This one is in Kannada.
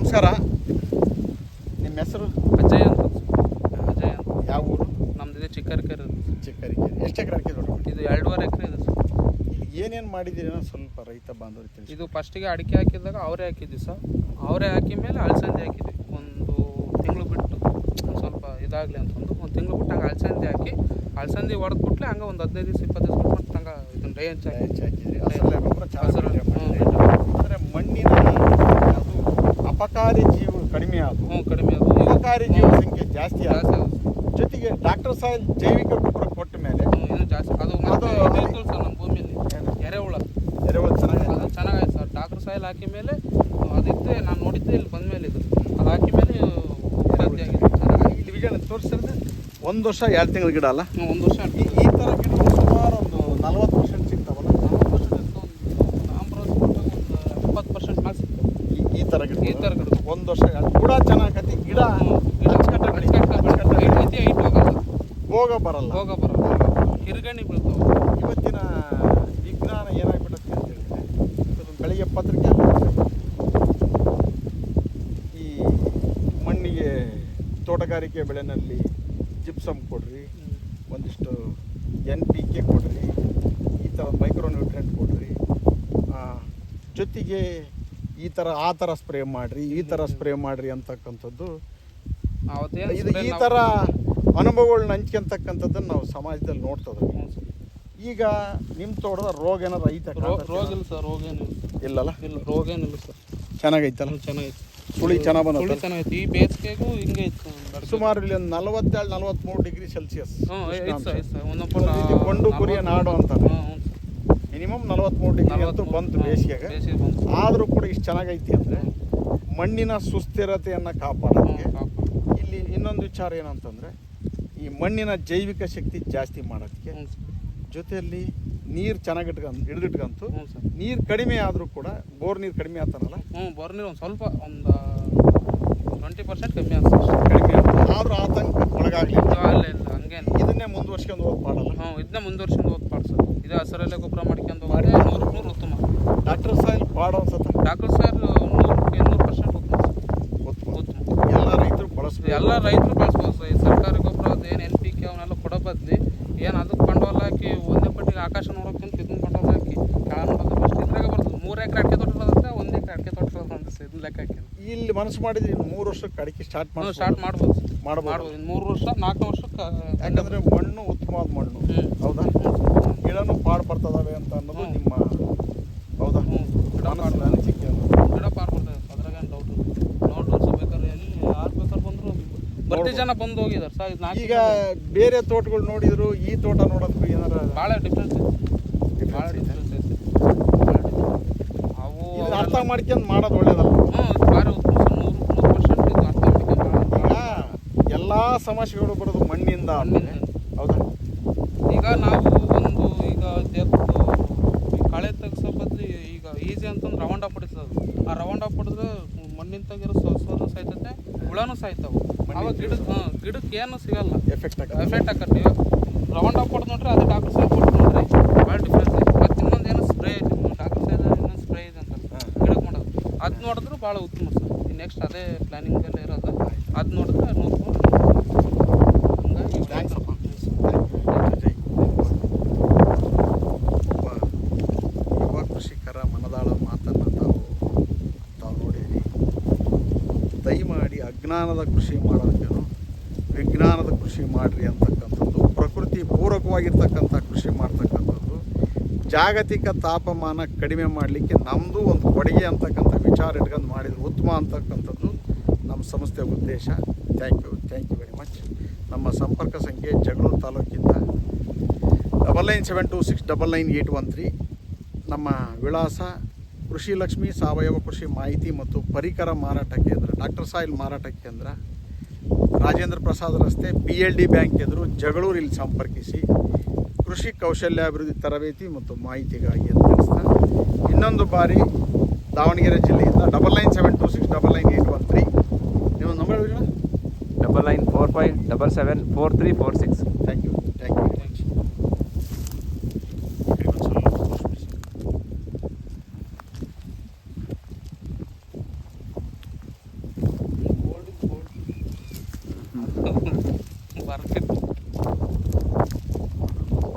ನಮಸ್ಕಾರ. ನಿಮ್ಮ ಹೆಸರು? ಅಜಯ್ ಅಂತ ಅಜಯ್ ಅಂತ. ಯಾವ ಊರು? ನಮ್ದು ಇದೆ ಚಿಕ್ಕರಿಕೆರೆ. ಚಿಕ್ಕರಿಕೆರೆ. ಎಷ್ಟು ಎಕರೆ ಹಾಕಿದ್ರು ಇದು ಎರಡೂವರೆ ಎಕರೆ ಇದೆ ಸರ್. ಏನೇನು ಮಾಡಿದ್ದೀರಿ ಅನ್ನೋ ಸ್ವಲ್ಪ ರೈತ ಬಾಂಧವರು ಇದು ಫಸ್ಟಿಗೆ ಅಡಿಕೆ ಹಾಕಿದಾಗ ಅವರೇ ಹಾಕಿದ್ವಿ ಸರ್. ಅವರೇ ಹಾಕಿದ ಮೇಲೆ ಅಳಸಂದೆ ಹಾಕಿದ್ವಿ. ಒಂದು ತಿಂಗಳು ಬಿಟ್ಟು ಒಂದ್ ಸ್ವಲ್ಪ ಇದಾಗಲಿ ಅಂತಂದು ಒಂದು ತಿಂಗಳು ಬಿಟ್ಟು ಹಂಗೆ ಅಳಸಂದಿ ಹಾಕಿ ಅಳಸಂದಿ ಹೊಡೆದು ಬಿಟ್ಲೆ ಹಂಗೆ ಒಂದು ಹದಿನೈದು ದಿವಸ ಇಪ್ಪತ್ತು ದಿವಸ ಬಿಟ್ಟು ಮತ್ತೆ ಹಂಗೆ ಇದನ್ನು ಡೈ ಹಂಚಿ ಹಾಕಿ ಹಾಕಿದ್ರಿ. ಹಸಿರು. ಅಂದರೆ ಮಣ್ಣಿನ ಅಪಕಾರಿ ಜೀವ ಕಡಿಮೆ ಆದವು ಹ್ಞೂ ಕಡಿಮೆ ಅದು ಅಪಕಾರಿ ಜೀವ ಸಂಖ್ಯೆ ಜಾಸ್ತಿ ಜಾಸ್ತಿ ಆಗುತ್ತೆ. ಜೊತೆಗೆ ಡಾಕ್ಟರ್ ಸಾಯಿಲ್ ಜೈವಿಕ ಗೊಬ್ಬರ ಕೊಟ್ಟ ಮೇಲೆ ಹ್ಞೂ ಇದು ಜಾಸ್ತಿ ಅದು ಅದು- ಇತ್ತು ಸರ್ ನಮ್ಮ ಭೂಮಿಯಲ್ಲಿ? ಎರೆಹುಳ ಎರೆಹುಳ ಚೆನ್ನಾಗಿ ಅದು ಚೆನ್ನಾಗಾಯ್ತು ಸರ್. ಡಾಕ್ಟರ್ ಸಾಯಿಲ್ ಹಾಕಿದ ಮೇಲೆ ಅದಿತ್ತೆ ನಾನು ನೋಡಿದ್ದೆ ಇಲ್ಲಿ ಬಂದ ಮೇಲೆ ಇದು ಅದು ಹಾಕಿದ ಮೇಲೆ ಇಲ್ಲಿ ತೋರಿಸಿದ್ರೆ ಒಂದು ವರ್ಷ ಎರಡು ತಿಂಗಳ ಗಿಡ ಅಲ್ಲ? ಒಂದು ವರ್ಷ ಈ ಈ ಥರ ಗಿಡಗಳು ಸುಮಾರು ಒಂದು ನಲ್ವತ್ತು ಪರ್ಸೆಂಟ್ ಸಿಗ್ತಾವಲ್ಲ ನಲ್ವತ್ತು ವರ್ಷ ಇತ್ತು ಒಂದು ಆಂಬ್ರೋಸ್ ಕೊಟ್ಟು ಒಂದು ಎಪ್ಪತ್ತು ಪರ್ಸೆಂಟ್ ಮ್ಯಾಕ್ಸ್ ಸಿಕ್ತು ಈ ಈ ಥರ ಗಿಡ ಈ ಥರ ಗಿಡ ಒಂದು ವರ್ಷ ಕೂಡ ಚೆನ್ನಾಗತಿ ಗಿಡ ಹೋಗ ಬರಲ್ಲ. ಹೋಗ ಬರಲ್ಲ. ಹಿರುಗಣಿ ಬೀಳ್ತಾವೆ ಇವತ್ತಿನ ವಿಜ್ಞಾನ ಏನಾಗ್ಬಿಟ್ಟತ್ತೆ ಅಂತ ಹೇಳಿದ್ರೆ ಬೆಳಿಗ್ಗೆ ಪತ್ರಿಕೆ ಈ ಮಣ್ಣಿಗೆ ತೋಟಗಾರಿಕೆ ಬೆಳೆನಲ್ಲಿ ಜಿಪ್ಸಮ್ ಕೊಡ್ರಿ ಒಂದಿಷ್ಟು ಎನ್ ಪಿ ಕೆ ಕೊಡ್ರಿ ಈ ಥರ ಮೈಕ್ರೋ ನ್ಯೂಟ್ರೆಂಟ್ ಕೊಡ್ರಿ ಜೊತೆಗೆ ಈ ಥರ ಆ ಥರ ಸ್ಪ್ರೇ ಮಾಡಿರಿ ಈ ಥರ ಸ್ಪ್ರೇ ಮಾಡಿರಿ ಅಂತಕ್ಕಂಥದ್ದು. ಇದು ಈ ಥರ ಅನುಭವಗಳನ್ನ ಹಂಚ್ಕೊಂತಕ್ಕಂಥದ್ದನ್ನು ನಾವು ಸಮಾಜದಲ್ಲಿ ನೋಡ್ತದೆ ಈಗ ನಿಮ್ಮ ತೋಟದ ರೋಗ ಏನಾದ್ರು ಐತೆ ರೋಗ ಇಲ್ಲ ಸರ್ ರೋಗ ಏನಿಲ್ಲ ಇಲ್ಲಲ್ಲ? ಇಲ್ಲ ರೋಗ ಏನಿಲ್ಲ ಸರ್. ಚೆನ್ನಾಗೈತಲ್ಲ? ಚೆನ್ನಾಗೈತೆ. ಸುಳಿ ಚೆನ್ನಾಗಿ ಬಂದ ಚೆನ್ನಾಗೈತೆ. ಈ ಬೇಸಿಗೆಗೂ ಹಿಂಗೆ ಇತ್ತು ಸುಮಾರು ಇಲ್ಲಿ ಒಂದು ನಲವತ್ತೇಳು ನಲವತ್ತ್ಮೂರು ಡಿಗ್ರಿ ಸೆಲ್ಸಿಯಸ್ ಒಂದು ಕೊಂಡು ಕುರಿಯ ನಾಡು ಅಂತಾರೆ. ಮಿನಿಮಮ್ ನಲವತ್ತ್ಮೂರು ಡಿಗ್ರಿ ಅಂತೂ ಬಂತು ಬೇಸಿಗೆಗೆ. ಆದರೂ ಕೂಡ ಇಷ್ಟು ಚೆನ್ನಾಗೈತಿ ಅಂದರೆ ಮಣ್ಣಿನ ಸುಸ್ಥಿರತೆಯನ್ನು ಕಾಪಾಡೋಕ್ಕೆ ಇಲ್ಲಿ ಇನ್ನೊಂದು ವಿಚಾರ ಏನಂತಂದರೆ ಈ ಮಣ್ಣಿನ ಜೈವಿಕ ಶಕ್ತಿ ಜಾಸ್ತಿ ಮಾಡೋದಕ್ಕೆ ಜೊತೆಯಲ್ಲಿ ನೀರು ಚೆನ್ನಾಗಿ ಇಟ್ಕೊಂಡು ಹಿಡಿದಿಟ್ಕಂತು ನೀರು ಕಡಿಮೆ ಆದರೂ ಕೂಡ ಬೋರ್ ನೀರು ಕಡಿಮೆ ಆಗ್ತಾರಲ್ಲ? ಹ್ಞೂ ಬರ್ನೀರು ಒಂದು ಸ್ವಲ್ಪ ಒಂದು ಟ್ವೆಂಟಿ ಪರ್ಸೆಂಟ್ ಕಮ್ಮಿ ಆಗ್ತದೆ. ಕಡಿಮೆ ಆದರೂ ಆತಂಕ ಒಳಗಾಗಲಿಲ್ಲ ಅಲ್ಲ ಇಲ್ಲ ಹಂಗೇನು. ಇದನ್ನೇ ಮುಂದುವರ್ಸ್ಕೊಂಡು ಹೋಗಿ ಪಾಡಲ್ಲ. ಹ್ಞೂ ಇದನ್ನ ಮುಂದುವರ್ಸ್ಕೊಂಡು ಓದ್ಪಾಡು ಸರ್ ಇದು ಹಸರಲ್ಲೇ ಗೊಬ್ಬರ ಮಾಡ್ಕೊಂಡು ಹೋಗಿ ನೂರಕ್ಕೆ ನೂರು ಉತ್ತಮ. ಡಾಕ್ಟರ್ ಸಾಯಿಲ್ ಪಾಡ ಅನ್ಸತ್ತ. ಡಾಕ್ಟರ್ ಸರ್ ನೂರಕ್ಕೆ ಇನ್ನೂರು ಪರ್ಸೆಂಟ್ ಉತ್ತಮ. ಉತ್ತಮ. ಎಲ್ಲ ರೈತರು ಬಳಸ್ಬೋದು ಎಲ್ಲ ರೈತರು ಬಳಸ್ಬೋದು. ಸರ್ ಈ ಸರ್ಕಾರಿ ಗೊಬ್ಬರ ಅದೇನು ಎನ್ ಪಿ ಕೆ ಅವನ್ನೆಲ್ಲ ಕೊಡೋ ಬದ್ಲಿ ಏನು ಅದಕ್ಕೆ ಬಂಡವಾಳ ಹಾಕಿ ಒಂದೇ ಪಟ್ಟಿಗೆ ಆಕಾಶ ನೋಡೋಕ್ಕಿಂತ ಇದನ್ನ ಬಂಡವಾಳ ಹಾಕಿ ಕೆಳ ನೋಡೋದು ಬೆಸ್ಟ್ ಇದ್ರಾಗ ಬರ್ತದೆ ಮೂರು ಎಕರೆ ಅಡಿಕೆ ತೋಟ ಇರೋದಂದ್ರೆ ಒಂದು ಎಕರೆ ಅಡಿಕೆ ತೋಟ ಇರೋದು ಅಂತ ಸರ್ ಇದನ್ನ ಲೆಕ್ಕ ಹಾಕಿ ಇಲ್ಲಿ ಮನಸ್ಸು ಮಾಡಿದ್ರೆ ಇನ್ನು ಮೂರು ವರ್ಷಕ್ಕೆ ಅಡಿಕೆ ಸ್ಟಾರ್ಟ್ ಮಾಡಿ ಸ್ಟಾರ್ಟ್ ಮಾಡ್ಬೋದು. ಮಾಡಬಹುದು ಮಾಡ್ಬೋದು. ಇನ್ನು ಮೂರು ವರ್ಷ ನಾಲ್ಕು ವರ್ಷಕ್ಕೆ ಯಾಕಂದ್ರೆ ಮಣ್ಣು ಉತ್ತಮವಾದ ಮಣ್ಣು. ಹೌದಾ? ಗಿಡನೂ ಪಾಡು ಬರ್ತದವೆ ಅಂತ ಅನ್ನೋದು ನಿಮ್ಮ ಹೌದಾ? ಹ್ಞೂ ಗಿಡ ಮನಸ್ಸಿನ ಅನಿಸಿಕೆ. ಗಿಡ ಪಾರ್ ಬರ್ತದೆ. ಅದ್ರಾಗ ಏನು ಡೌಟ್ ನೋಡಿ ವರ್ಷ ಬೇಕಾದ್ರೆ ಎಲ್ಲಿ ಯಾರು ಬೇಕಾದ್ರೆ ಬಂದರು ಬರ್ತಿ ಜನ ಬಂದು ಹೋಗಿದ್ದಾರೆ ಸರ್ ಇದು ಈಗ ಬೇರೆ ತೋಟಗಳು ನೋಡಿದ್ರು ಈ ತೋಟ ನೋಡೋದಕ್ಕೂ ಏನಾರ ಭಾಳ ಡಿಫ್ರೆನ್ಸ್ ಐತೆ. ಭಾಳ? ಡಿಫ್ರೆನ್ಸ್ ಭಾಳ ಅವು ಅರ್ಥ ಮಾಡ್ಕೊಂಡು ಮಾಡೋದು ಒಳ್ಳೇದಲ್ಲ ಹ್ಞೂ ಭಾರಿ ಉತ್ತಮ ಸರ್ ನೂರು ನೂರು ಪರ್ಸೆಂಟ್ ಇದು ಅರ್ಥ ಮಾಡ್ಕೊಂಡು ಭಾಳ ಈಗ ಎಲ್ಲ ಸಮಸ್ಯೆಗಳು ಬರೋದು ಮಣ್ಣಿಂದ ಹೌದಾ? ಈಗ ನಾವು ಒಂದು ಈಗ ಕಳೆ ತೆಗ್ಸೋ ಬದ್ಲಿ ಈಗ ಈಸಿ ಅಂತಂದ್ರೆ ರವಂಡ ಪಡಿಸೋದು. ಆ ರವಂಡ ಪಡಿದ್ರೆ ಮಣ್ಣಿನ ತೆಗಿರೋ ಸೊಸರು ಸಾಯ್ತೈತೆ ಹುಳನೂ ಸಾಯ್ತಾವೆ. ಅವಾಗ ಗಿಡಕ್ಕೆ ಹಾಂ ಗಿಡಕ್ಕೆ ಏನು ಸಿಗಲ್ಲ. ಎಫೆಕ್ಟ್ ಆಗ ಎಫೆಕ್ಟ್ ಆಕತಿ ರವಂಡ ಪಡೆದ್ ನೋಡ್ರಿ ಅದು ಡಾಕ್ಟರ್ ಸೈಡ್ ಕೊಟ್ಟು ನೋಡ್ರಿ. ಭಾಳ ಡಿಫ್ರೆನ್ಸ್ ಐತೆ. ಮತ್ತು ಇನ್ನೊಂದು ಏನು ಸ್ಪ್ರೇ ಐತಿ. ಡಾಕ್ಟರ್ ಸೈಡ್ ಇನ್ನೊಂದು ಸ್ಪ್ರೇ ಇದೆ ಅಂತ. ಗಿಡಕ್ಕೆ ಮಾಡೋದು. ಅದು ನೋಡಿದ್ರೆ ಭಾಳ ಉತ್ತಮ ಸರ್. ನೆಕ್ಸ್ಟ್ ಅದೇ ಪ್ಲ್ಯಾನಿಂಗಲ್ಲೇ ಇರೋದು. ಅದು ನೋಡಿದ್ರೆ ನೂರು ಅಜ್ಞಾನದ ಕೃಷಿ ಮಾಡೋದಕ್ಕೇನು ವಿಜ್ಞಾನದ ಕೃಷಿ ಮಾಡಿರಿ ಅಂತಕ್ಕಂಥದ್ದು, ಪ್ರಕೃತಿ ಪೂರಕವಾಗಿರ್ತಕ್ಕಂಥ ಕೃಷಿ ಮಾಡ್ತಕ್ಕಂಥದ್ದು, ಜಾಗತಿಕ ತಾಪಮಾನ ಕಡಿಮೆ ಮಾಡಲಿಕ್ಕೆ ನಮ್ಮದು ಒಂದು ಕೊಡುಗೆ ಅಂತಕ್ಕಂಥ ವಿಚಾರ ಇಟ್ಕೊಂಡು ಮಾಡಿದ್ರೆ. ಉತ್ತಮ ಅಂತಕ್ಕಂಥದ್ದು ನಮ್ಮ ಸಂಸ್ಥೆಯ ಉದ್ದೇಶ. Thank you thank you very much ನಮ್ಮ ಸಂಪರ್ಕ ಸಂಖ್ಯೆ Jagalur ತಾಲೂಕಿಂದ double nine seven two six double nine eight one three ನಮ್ಮ ವಿಳಾಸ ಕೃಷಿ ಲಕ್ಷ್ಮಿ ಸಾವಯವ ಕೃಷಿ ಮಾಹಿತಿ ಮತ್ತು ಪರಿಕರ ಮಾರಾಟ ಕೇಂದ್ರ ಡಾಕ್ಟರ್ ಸಾಯಿಲ್ ಮಾರಾಟ ಕೇಂದ್ರ ರಾಜೇಂದ್ರ ಪ್ರಸಾದ್ ರಸ್ತೆ ಪಿ ಎಲ್ ಡಿ ಬ್ಯಾಂಕ್ ಎದುರು ಜಗಳೂರು ಇಲ್ಲಿ ಸಂಪರ್ಕಿಸಿ ಕೃಷಿ ಕೌಶಲ್ಯಾಭಿವೃದ್ಧಿ ತರಬೇತಿ ಮತ್ತು ಮಾಹಿತಿಗಾಗಿ ಅಂತ ತಿಳಿಸ್ತಾ ಇನ್ನೊಂದು ಬಾರಿ ದಾವಣಗೆರೆ ಜಿಲ್ಲೆಯಿಂದ double nine seven two six double nine eight one three ನೀವು ನಂಬರ್ ಹೇಳಿ double nine four five double seven four three four six thank you